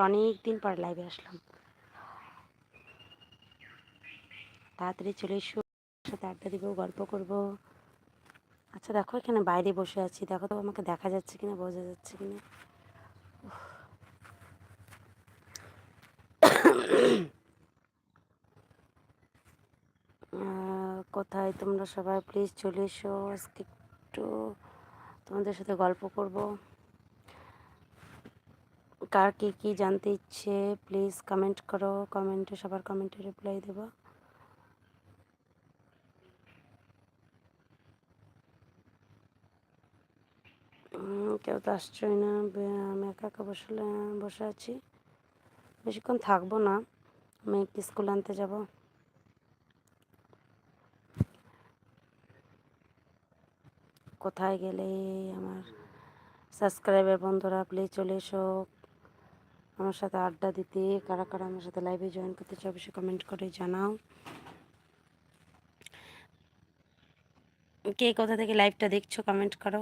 অনেক দিন পর লাইভে আসলাম। তাড়াতাড়ি চলে এসো সাথে আড্ডা দিব, গল্প করব। আচ্ছা দেখো এখানে বাইরে বসে আছি। দেখো তো আমাকে দেখা যাচ্ছে কিনা, বোঝা যাচ্ছে কিনা। কোথায় তোমরা সবাই? প্লিজ চলে এসো, আজকে একটু তোমাদের সাথে গল্প করব। কার কী কী জানতে ইচ্ছে প্লিজ কমেন্ট করো কমেন্টে সবার কমেন্টে রিপ্লাই দেবো। কেউ তো আসছেই না আমি একা একা বসলে বসে আছি। বেশিক্ষণ থাকব না মেয়েকে স্কুল আনতে যাব। কোথায় গেলে আমার সাবস্ক্রাইবার বন্ধুরা প্লিজ চলে এসো। আমার সাথে আড্ডা দিতে, কারা কারা আমার সাথে লাইভে জয়েন করতে চাও অবশ্যই কমেন্ট করে জানাও। কে কোথা থেকে লাইভটা দেখছ কমেন্ট করো।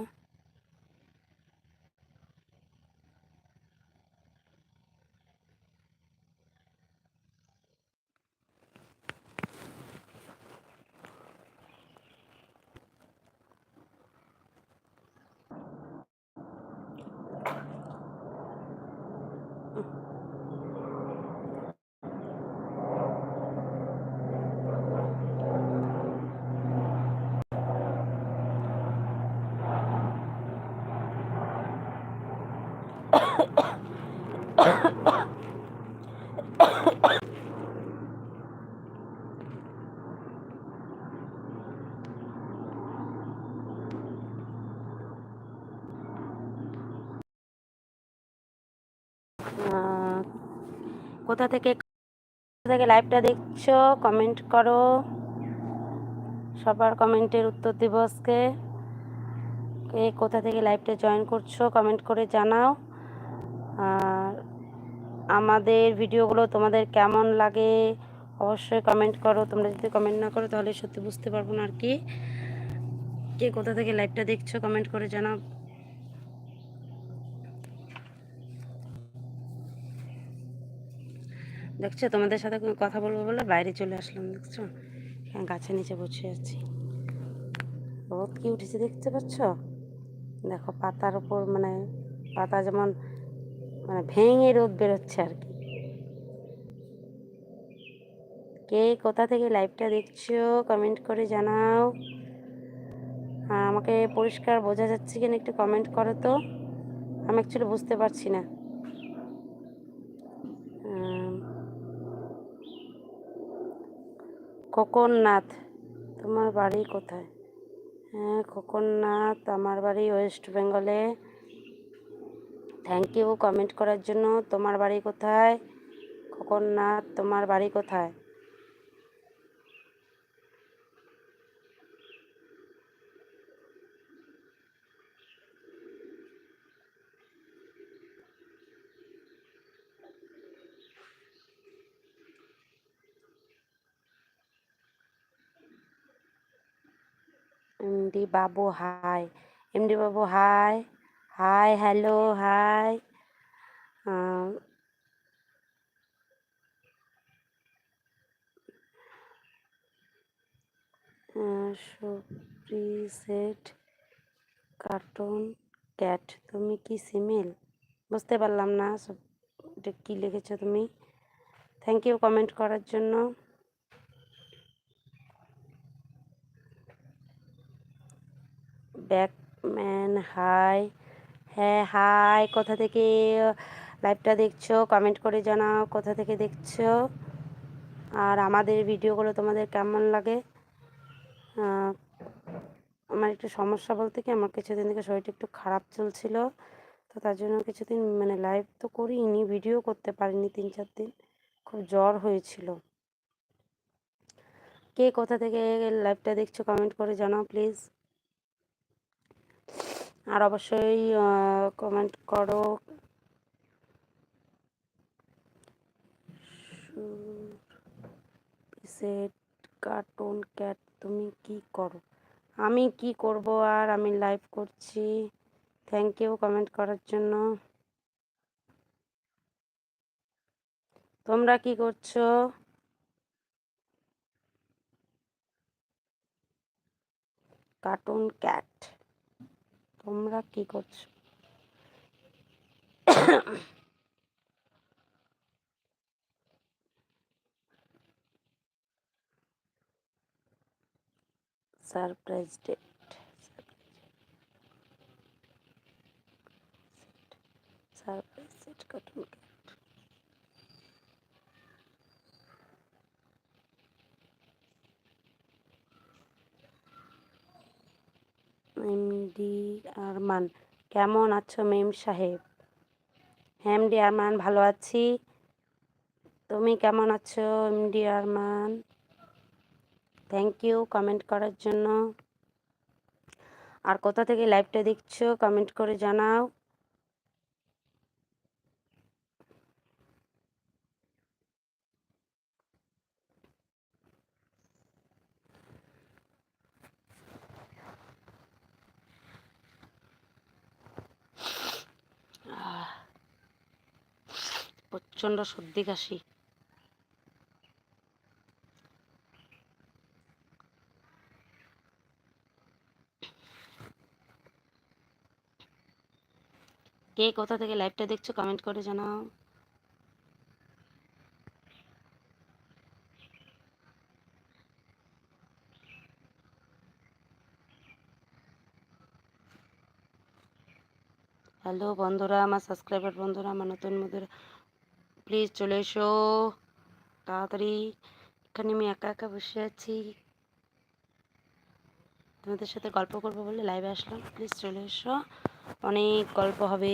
কোথা থেকে থেকে লাইভটা দেখছ? কমেন্ট করো। সবার কমেন্টের উত্তর দিব আজকে। কে কোথা থেকে লাইভটা জয়েন করছ কমেন্ট করে জানাও। আর আমাদের ভিডিওগুলো তোমাদের কেমন লাগে অবশ্যই কমেন্ট করো। তোমরা যদি কমেন্ট না করো, তাহলে সত্যি বুঝতে পারব না আর কি। কে কোথা থেকে লাইভটা দেখছ কমেন্ট করে জানাও। দেখছ? তোমাদের সাথে কথা বলব বলে বাইরে চলে আসলাম, দেখছ? এখানে গাছের নিচে বসে আছি। রোদ কি উঠেছে দেখতে পাচ্ছ? দেখো, পাতার উপর মানে পাতা যেমন মানে ভেঙে রোদ বেরোচ্ছে আর কি। কে কোথা থেকে লাইভটা দেখছ? কমেন্ট করে জানাও। আমাকে পরিষ্কার বোঝা যাচ্ছে কিনা একটু কমেন্ট করো তো। আমি অ্যাকচুয়ালি বুঝতে পারছি না। খোকননাথ তোমার বাড়ি কোথায়? হ্যাঁ খোকননাথ আমার বাড়ি ওয়েস্ট বেঙ্গলে। থ্যাংক ইউ কমেন্ট করার জন্য। তোমার বাড়ি কোথায়? খোকননাথ তোমার বাড়ি কোথায়? এমডি বাবু, হাই। এমডি বাবু, high. Hi, hello, hi. সুপ্রিসেট cartoon cat, তুমি কি সিমেল? বুঝতে পারলাম না এটা কী লিখেছো তুমি? থ্যাংক ইউ কমেন্ট করার জন্য। Backman, high. হ্যাঁ হাই, কোথা থেকে লাইভটা দেখছ? কমেন্ট করে জানাও কোথা থেকে দেখছ। আর আমাদের ভিডিওগুলো তোমাদের কেমন লাগে? আমার একটু সমস্যা বলতে কি, আমার কিছুদিন থেকে শরীরটা একটু খারাপ চলছিল। তো তার জন্য কিছুদিন মানে লাইভ তো করিনি, ভিডিও করতে পারিনি তিন চার দিন। খুব জ্বর হয়েছিল। কে কোথা থেকে লাইভটা দেখছ কমেন্ট করে জানাও প্লিজ। আর অবশ্যই কমেন্ট করো। সেট কার্টুন ক্যাট তুমি কি করো? আমি কি করব আর আমি লাইভ করছি। থ্যাংক ইউ কমেন্ট করার জন্য। তোমরা কি করছ? কার্টুন ক্যাট তোমরা কি করছ? Surprise date surprise date cartoon MD Arman. কেমন আছো মেম সাহেব? হ্যাঁ এমডি আরমান, ভালো আছি। তুমি কেমন আছো MD Arman? Thank you comment করার জন্য। আর কোথা থেকে লাইভটা দেখছ কমেন্ট করে জানাও। প্রচণ্ড সর্দি কাশি। কে কোথা থেকে লাইভটা দেখছ কমেন্ট করে জানাও। হ্যালো বন্ধুরা, আমার সাবস্ক্রাইবার বন্ধুরা, আমার নতুন বন্ধুরা প্লিজ চলে এসো। তাড়াতাড়ি। এখানে আমি একা একা বসে আছি। তোমাদের সাথে গল্প করব বলে লাইভে আসলাম। প্লিজ চলে এসো। অনেক গল্প হবে।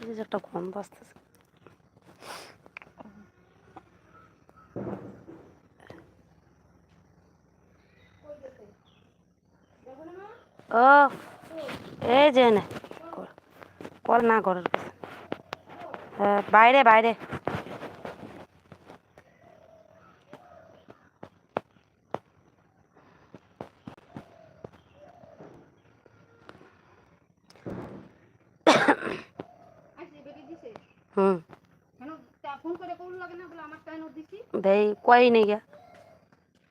এই যে একটা গন্ধ আসতেছে ও এই যে নে কর- না করার। হ্যাঁ, বাইরে বাইরে হুম। ফোন করে কোন লাগে না? বলে আমার টাইম দিছি। দেই কই নেই গা।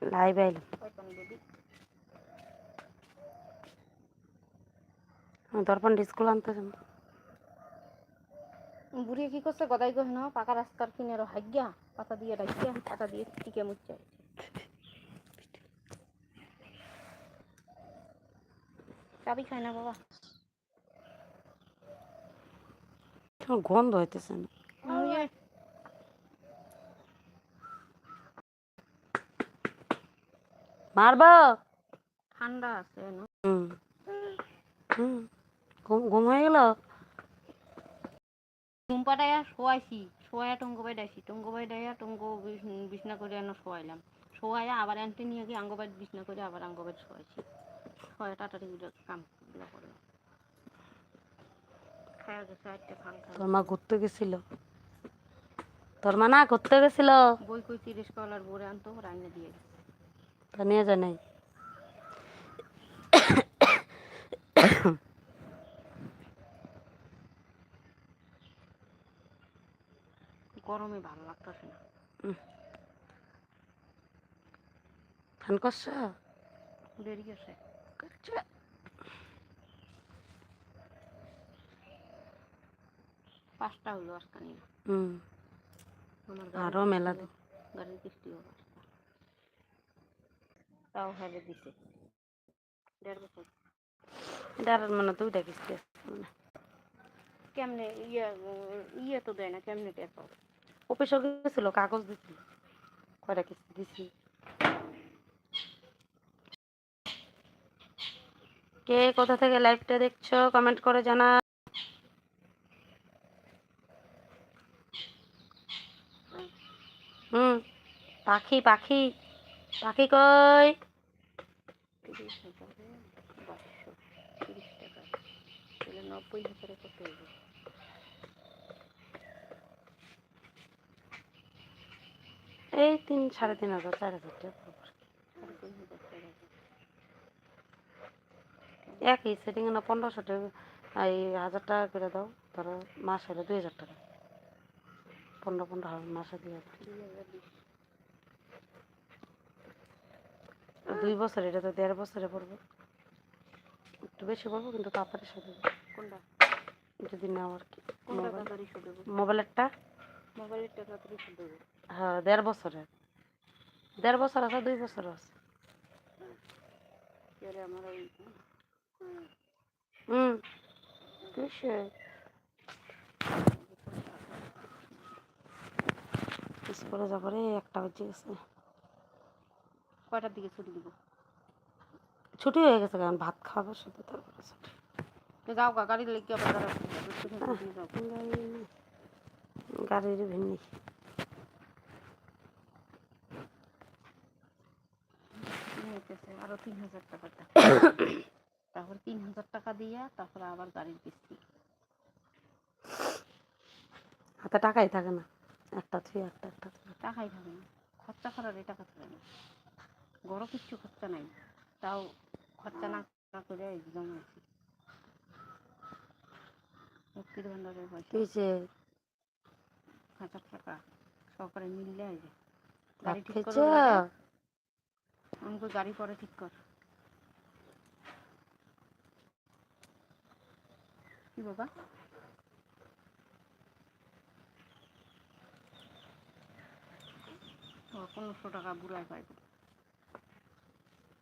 লাইভ আইলাম দর্পণ স্কুল আনতে যাব। বুড়ি কি করছে? গদাই গো না পাকা রাস্তার কিনারো হাগিয়া পাতা দিয়ে রাখিয়া পাতা দিয়ে টিকে মুচ্ছে চাবি খায় না বাবা। আমার গন্ধ হইতেছে না। যে ঠান্ডা আছে হুম। হুম। ঘুম হয়ে গেল? ঘুম শোয়াইছি টঙ্গ টঙ্গ টঙ্গ বিছনা করে এনে শোয়াইলাম। শোয়াইয়া আবার এনতে নিয়ে গিয়ে আঙ্গবাইট বিছনা করে আবার আঙ্গবাইট শোয়াইছি। শোয়া তাড়াতাড়ি কাম করে খায়া গেছে একটা খান খাওয়া তোর মা ঘুরতে গেছিল? তোর মা না ঘুরতে গেছিল? বই কই তিরিশ কলার বরে আনতো রান্না দিয়ে তা নিয়ে যায় নাই। গরমে ভালো লাগতেছে না। ফান করছ? দেরি আছে পাঁচটা হলো আজকে নিয়ে হুম। আমার আরও মেলা। গাড়ির কিস্তিও পাঁচটা। তাও হেলে দিছে। দেড় বছর। এটা মানে তুই দেখিস কি? মানে। কেমনে ইয়ে ইয়ে তো দেয় না কেমনে টের পাবো? অফিসে গেছিল কাগজ দিছিল। কয়টা কিস্তি দিছি কে কোথা থেকে লাইভটা দেখছ? কমেন্ট করে জানা হুম। পাখি পাখি। পাখি কই? এই তিন, সাড়ে তিন হাজার, চার হাজার টাকা একই সেটিং না পনেরোশো টাকা, এই হাজার টাকা করে দাও, ধরো মাস হলে দুই হাজার টাকা। পনেরো পনেরো হাজার মাসে দিয়ে দুই বছর এটা তো দেড় বছরে পড়বে। একটু বেশি পড়ব কিন্তু তাড়াতাড়ি সাথে কোনটা? যদি নাও আর কি শোধ মোবাইলেরটা? মোবাইলের টাকা তাড়াতাড়ি শোধ দেবো হ্যাঁ দেড় বছরের। দেড় বছর আছে দুই বছর আছে। আমার হুম কিসে স্কুলে যাব রে একটা বেজে গেছে। কয়টার দিকে ছুটি দিব? ছুটি হয়ে গেছে কারণ ভাত খাব শুধু তারপরে ছুটি। যাও গা গাড়ি লেগে আবার গাড়ির ভিন্নি নিতেছে আরও তিন হাজার টাকা। তারপর তিন হাজার টাকা দিয়া তারপরে আবার গাড়ির কিস্তি। হাতে টাকাই থাকে না। একটা থুই একটা একটা থুই। টাকাই থাকে না। খরচা করার এই টাকা থাকে না। বড় কিচ্ছু খরচা নাই। তাও খরচা না করে একদম আছি। লক্ষ্মীর ভান্ডারের পয়সা। কিসে হাজার টাকা সরকারে মিললে যে। গাড়ি ঠিক করো আমাকে গাড়ি পরে ঠিক কর। কি বাবা? পনেরোশো টাকা বুড়ায় পাইব।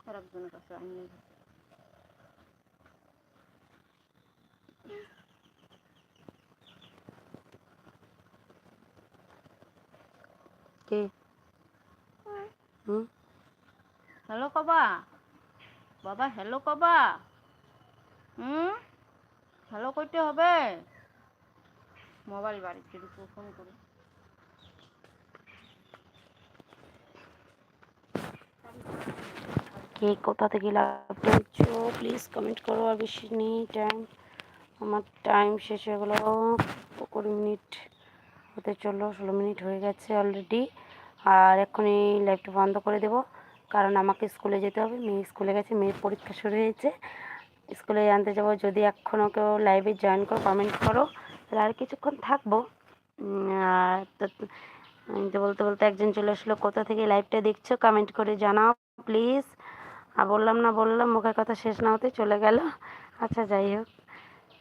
আর একজনের কাছে আমি। কে? হুম? হ্যালো কবা? বাবা হ্যালো কবা? হুম? হ্যালো করতে হবে? মোবাইল বাড়িতে ফোন করে। কে কোথা থেকে লাভ করছ? প্লিজ কমেন্ট করো, আর বেশি নেই টাইম আমার টাইম শেষ হয়ে গেলো। কুড়ি মিনিট হতে চলল, ষোলো মিনিট হয়ে গেছে অলরেডি আর এক্ষুনি লাইভটা বন্ধ করে দেব। কারণ আমাকে স্কুলে যেতে হবে। মেয়ে স্কুলে গেছে, মেয়ের পরীক্ষা শুরু হয়েছে। স্কুলে জানতে যাব যদি এখনও কেউ লাইভে জয়েন করো কমেন্ট করো। তাহলে আর কিছুক্ষণ থাকব। আর তো বলতে বলতে একজন চলে আসলো, কোথা থেকে লাইভটা দেখছ? কমেন্ট করে জানাও প্লিজ আর বললাম, না, বললাম, মুখের কথা শেষ না হতে চলে গেল। আচ্ছা যাই হোক।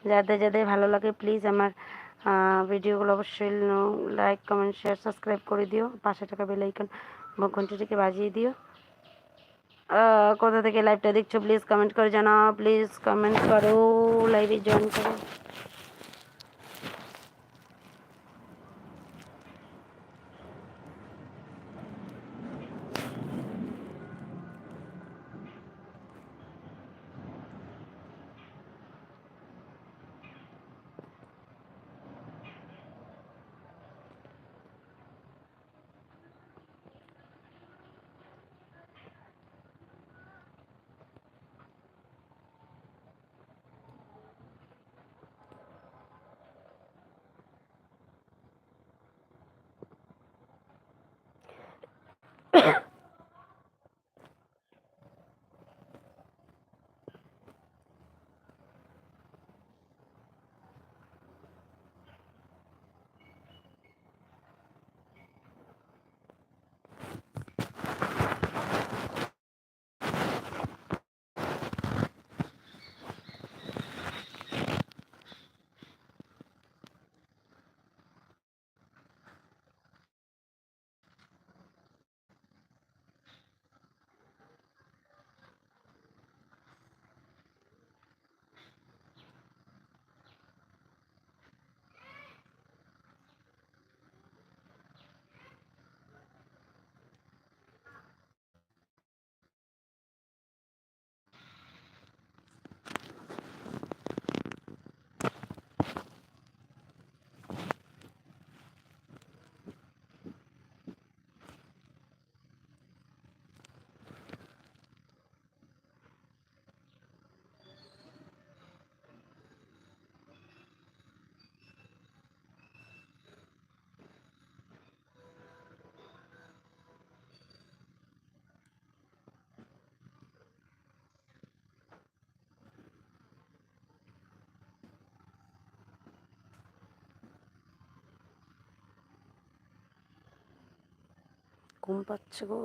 যাদের যাদের ভালো লাগে প্লিজ আমার ভিডিওগুলো অবশ্যই লাইক কমেন্ট শেয়ার সাবস্ক্রাইব করে দিও। পাশে টাকা বেলাইকন ঘন্টাটিকে বাজিয়ে দিও। কোথা থেকে লাইভটা দেখছ প্লিজ কমেন্ট করে জানাও। প্লিজ কমেন্ট করো লাইভে জয়েন করো। ঘুম পাচ্ছে গো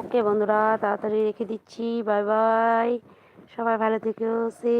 ওকে বন্ধুরা তাড়াতাড়ি রেখে দিচ্ছি বাই বাই। সবাই ভালো থেকো সে